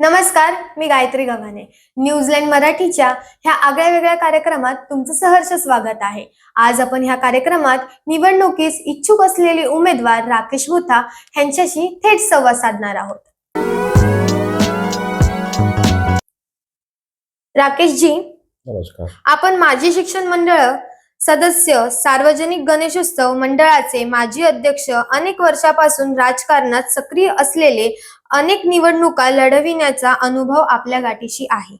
नमस्कार मी गायत्री गव्हाणे. न्यूझीलँड मराठीच्या ह्या आगळ्या वेगळ्या कार्यक्रमात तुमचं सहर्ष स्वागत आहे. आज आपण ह्या कार्यक्रमात निवडणुकीस इच्छुक असलेले उमेदवार राकेश भुथा यांच्याशी थेट संवाद साधणार आहोत. राकेशजी नमस्कार. आपण माजी शिक्षण मंडळ सदस्य सार्वजनिक गणेशोत्सव मंडळाचे माजी अध्यक्ष अनेक वर्षापासून राजकारणात सक्रिय असलेले अनेक निवडणुका लढविण्याचा अनुभव आपल्या गाठीशी आहे.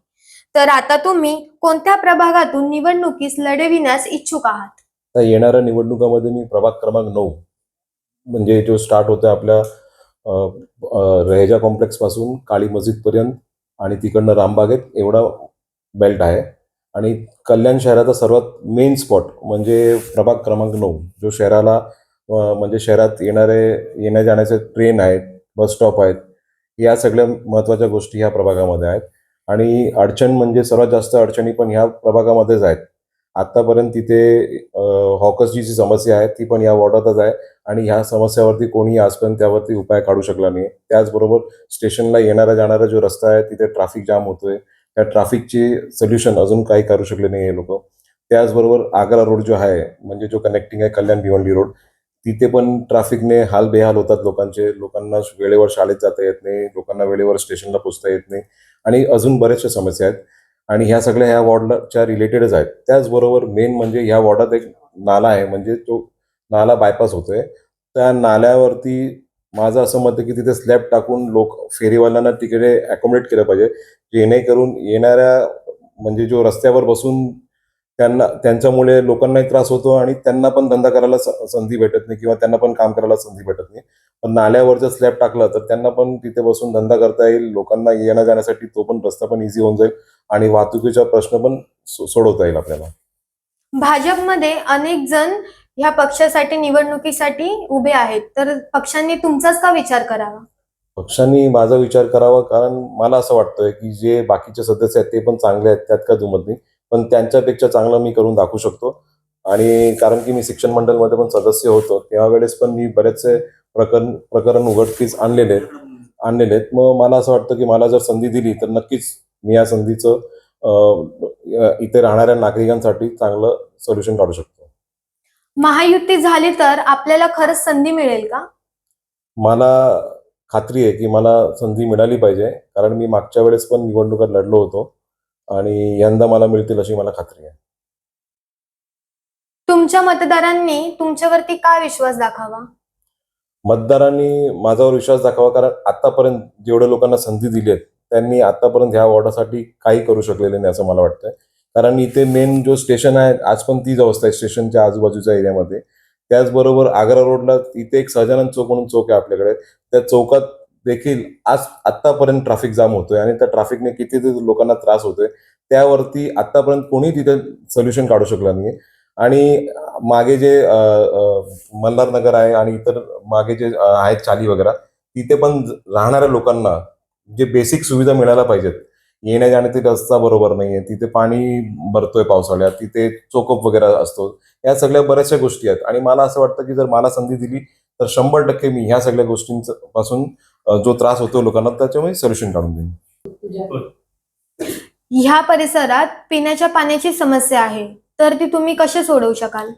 तर आता तुम्ही कोणत्या प्रभागातून निवडणुकीस लढविण्यास इच्छुक आहात? तर येणाऱ्या निवडणुकामध्ये मी प्रभाग क्रमांक नऊ म्हणजे जो स्टार्ट होतो आपल्या रहेजा कॉम्प्लेक्सपासून काळी मस्जिद पर्यंत आणि तिकडनं रामबागेत एवढा बेल्ट आहे. आणि कल्याण शहराचा सर्वात मेन स्पॉट म्हणजे प्रभाग क्रमांक नऊ जो शहराला म्हणजे शहरात येणारे येण्या जाण्याचे ट्रेन आहेत बस स्टॉप आहेत या सगळ्या महत्त्वाच्या गोष्टी ह्या प्रभागामध्ये आहेत. आणि अडचण म्हणजे सर्वात जास्त अडचणी पण ह्या प्रभागामध्येच आहेत. आत्तापर्यंत तिथे हॉकर्सची जी समस्या आहे ती पण या वॉर्डातच आहे. आणि ह्या समस्यावरती कोणी आजपर्यंत त्यावरती उपाय काढू शकला नाही. त्याचबरोबर स्टेशनला येणारा जाणारा जो रस्ता आहे तिथे ट्रॅफिक जाम होतोय. त्या ट्रॅफिकचे सोल्युशन अजून काही करू शकले नाही हे लोक. त्याचबरोबर आग्रा रोड जो आहे म्हणजे जो कनेक्टिंग आहे कल्याण भिवंडी रोड तिथे पण ट्रॅफिकने हाल बेहाल होतात लोकांचे. लोकांना वेळेवर शाळेत जाता येत नाही लोकांना वेळेवर स्टेशनला पोचता येत नाही आणि अजून बऱ्याचशा समस्या आहेत. आणि ह्या सगळ्या ह्या वॉर्डच्या रिलेटेडच आहेत. त्याचबरोबर मेन म्हणजे ह्या वॉर्डात एक नाला आहे म्हणजे तो नाला बायपास होतोय. त्या नाल्यावरती माझं असं मत आहे की तिथे स्लॅब टाकून लोक फेरीवाल्यांना तिकडे अकोमोडेट केलं पाहिजे. जेणेकरून येणाऱ्या म्हणजे जो रस्त्यावर बसून त्यांना त्यांच्यामुळे लोकांनाही त्रास होतो आणि त्यांना पण धंदा करायला संधी भेटत नाही किंवा त्यांना पण काम करायला संधी भेटत नाही. पण नाल्यावर जर स्लॅब टाकला तर त्यांना पण तिथे बसून धंदा करता येईल. लोकांना येण्या जाण्यासाठी तो पण रस्ता पण इझी होऊन जाईल आणि वाहतुकीचा प्रश्न पण सोडवता येईल आपल्याला. भाजपमध्ये अनेक जण ह्या पक्षासाठी निवडणुकीसाठी उभे आहेत. तर पक्षांनी तुमचाच का विचार करावा? पक्षांनी माझा विचार करावा. कारण मला असं वाटतंय की जे बाकीचे सदस्य आहेत ते पण चांगले आहेत. त्यात का दुमत नाही. पण त्यांच्यापेक्षा चांगलं मी करून दाखवू शकतो. आणि कारण की मी शिक्षण मंडळमध्ये पण सदस्य होतो. त्यावेळेस पण मी बरेचसे प्रकरण प्रकरण उघडकीस आणलेले आणलेले आहेत. मग मला असं वाटतं की मला जर संधी दिली तर नक्कीच मी या संधीचं इथे राहणाऱ्या नागरिकांसाठी चांगलं सोल्युशन काढू शकतो. महायुती झाली तर आपल्याला खरंच संधी मिळेल का? मला खात्री आहे की मला संधी मिळाली पाहिजे. कारण मी मागच्या वेळेस पण निवडणुकात लढलो होतो. आणि यंदा मला मिळतील अशी मला खात्री आहे. तुमच्या मतदारांनी तुमच्यावरती का विश्वास दाखवावा मतदारांनी माझ्यावर विश्वास दाखवा कारण आतापर्यंत जेवढ्या लोकांना संधी दिली आहेत त्यांनी आतापर्यंत ह्या वॉर्डासाठी काही करू शकलेले नाही असं मला वाटतंय. कारण इथे मेन जो स्टेशन आहे आज पण तीच अवस्था आहे स्टेशनच्या आजूबाजूच्या एरियामध्ये. त्याचबरोबर आग्रा रोडला इथे एक सहजानंद चौक म्हणून चौक आहे आपल्याकडे. त्या चौकात देखील आज आतापर्यंत ट्रॅफिक जाम होतोय आणि त्या ट्रॅफिकने किती लोकांना त्रास होतोय त्यावरती आतापर्यंत कोणी तिथे सोल्युशन काढू शकलं नाही आणि मागे जे मल्हार नगर आहे आणि इतर मागे जे आहेत चाली वगैरे तिथे पण राहणाऱ्या लोकांना जे बेसिक सुविधा मिळायला पाहिजेत. येण्या जाण्याचे रस्ता बरोबर नाही आहे तिथे पाणी भरतोय पावसाळ्यात तिथे चोकअप वगैरे असतो. या सगळ्या बऱ्याचशा गोष्टी आहेत. आणि मला असं वाटतं की जर मला संधी दिली तर शंभर टक्के मी ह्या सगळ्या गोष्टींच पासून जो त्रास होतो लोकांना त्याच्यामुळे सोल्युशन काढून देईन. ह्या परिसरात पिण्याच्या पाण्याची समस्या आहे तर ती तुम्ही कसे सोडवू शकाल?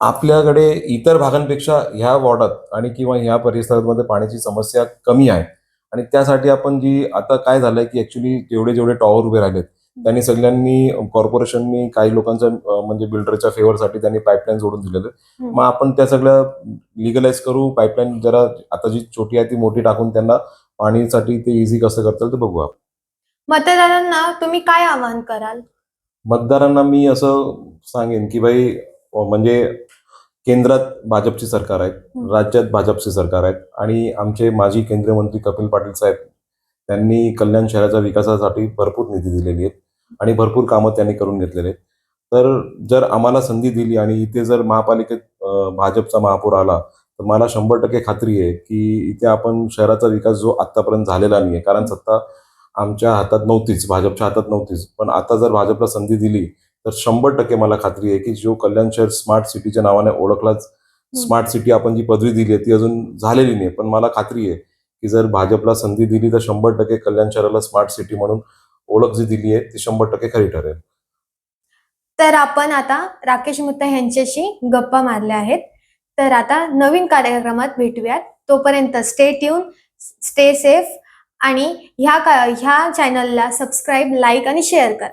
आपल्याकडे इतर भागांपेक्षा ह्या वॉर्डात आणि किंवा ह्या परिसरामध्ये पाण्याची समस्या कमी आहे. आणि त्यासाठी आपण जी आता काय झालंय की ऍक्च्युली जेवढे जेवढे टॉवर उभे राहिलेत त्यांनी सगळ्यांनी कॉर्पोरेशननी काही लोकांच्या म्हणजे बिल्डरच्या फेवरसाठी त्यांनी पाईपलाईन जोडून दिलेलं आहे. मग आपण त्या सगळ्या लिगलाइज करू पाईपलाईन जरा आता जी छोटी आहे ती मोठी टाकून त्यांना पाणीसाठी ते इझी कसं करता येईल ते बघू आपण मतदारांना तुम्ही काय आवाहन कराल मतदारांना मी असं सांगेन की भाई म्हणजे केंद्रात भाजपची सरकार आहे हम्म. राज्यात भाजपचे सरकार आहेत आणि आमचे माजी केंद्रीय मंत्री कपिल पाटील साहेब त्यांनी कल्याण शहराच्या विकासासाठी भरपूर निधी दिलेली आहेत आणि भरपूर कामं त्यांनी करून घेतलेले. आहेत तर जर आम्हाला संधी दिली आणि इथे जर महापालिकेत भाजपचा महापौर आला तर मला शंभर टक्के खात्री आहे की इथे आपण शहराचा विकास जो आतापर्यंत झालेला नाही आहे कारण सत्ता आमच्या हातात नव्हतीच भाजपच्या हातात नव्हतीच. पण आता जर भाजपला संधी दिली तर शंभर टक्के मला खात्री आहे की जो कल्याण शहर स्मार्ट सिटीच्या नावाने ओळखलाच स्मार्ट सिटी आपण जी पदवी दिली आहे ती अजून झालेली नाही. पण मला खात्री आहे की जर भाजपला संधी दिली तर शंभर टक्के कल्याण शहराला स्मार्ट सिटी म्हणून ओळख जी दिली आहे ती शंभर टक्के खरी ठरेल. तर आपण आता राकेश मुत्ता यांच्याशी गप्पा मारल्या आहेत. तर आता नवीन कार्यक्रमात भेटूयात. तोपर्यंत स्टे ट्यून स्टे सेफ आणि ह्या ह्या चॅनलला सबस्क्राईब लाईक आणि शेअर करा.